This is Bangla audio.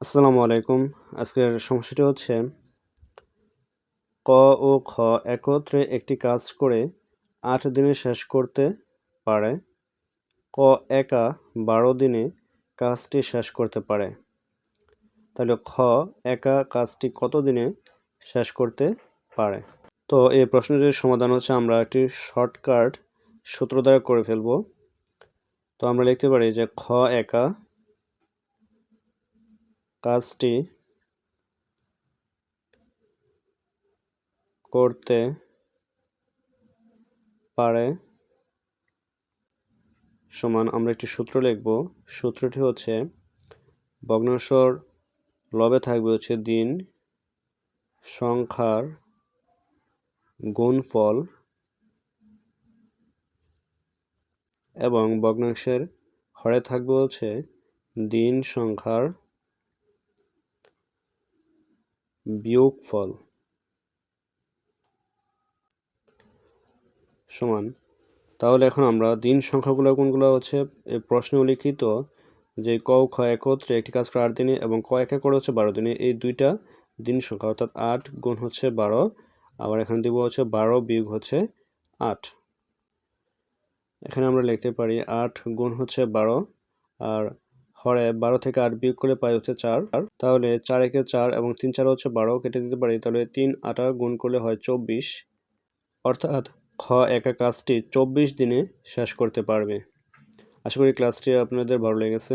আসসালামু আলাইকুম। আজকের সমস্যাটি হচ্ছে, ক ও খ একত্রে একটি কাজ করে আট দিনে শেষ করতে পারে। ক একা বারো দিনে কাজটি শেষ করতে পারে। তাহলে খ একা কাজটি কত দিনে শেষ করতে পারে? তো এই প্রশ্নটির সমাধান হচ্ছে, আমরা একটি শর্টকাট সূত্র দ্বারা করে ফেলব। তো আমরা লিখতে পারি যে, খ একা কাজটি করতে পারে সমান, আমরা একটি সূত্র লিখব। সূত্রটি হচ্ছে, ভগ্নাংশর লবে থাকবে হচ্ছে দিন সংখ্যার গুণফল এবং ভগ্নাংশের হরে থাকবে হচ্ছে দিন সংখ্যার বিয়োগফল সমান। তাহলে এখন আমরা দিন সংখ্যাগুলো কোনগুলো হচ্ছে? প্রশ্নে উল্লিখিত যে ক খ একত্রে একটি কাজ করে আট দিনে এবং ক এক করে হচ্ছে বারো দিনে, এই দুইটা দিন সংখ্যা অর্থাৎ আট গুণ হচ্ছে বারো। আবার এখানে দিব হচ্ছে বারো বিয়োগ হচ্ছে আট। এখানে আমরা লিখতে পারি আট গুণ হচ্ছে বারো, আর হরে বারো থেকে আট বিয়োগ করে পাই হচ্ছে চার। তাহলে চার একে চার এবং তিন চার হচ্ছে বারো কেটে দিতে পারি, তাহলে তিন আটা গুণ করলে হয় চব্বিশ। অর্থাৎ খ একা কাজটি চব্বিশ দিনে শেষ করতে পারবে। আশা করি ক্লাসটি আপনাদের ভালো লেগেছে।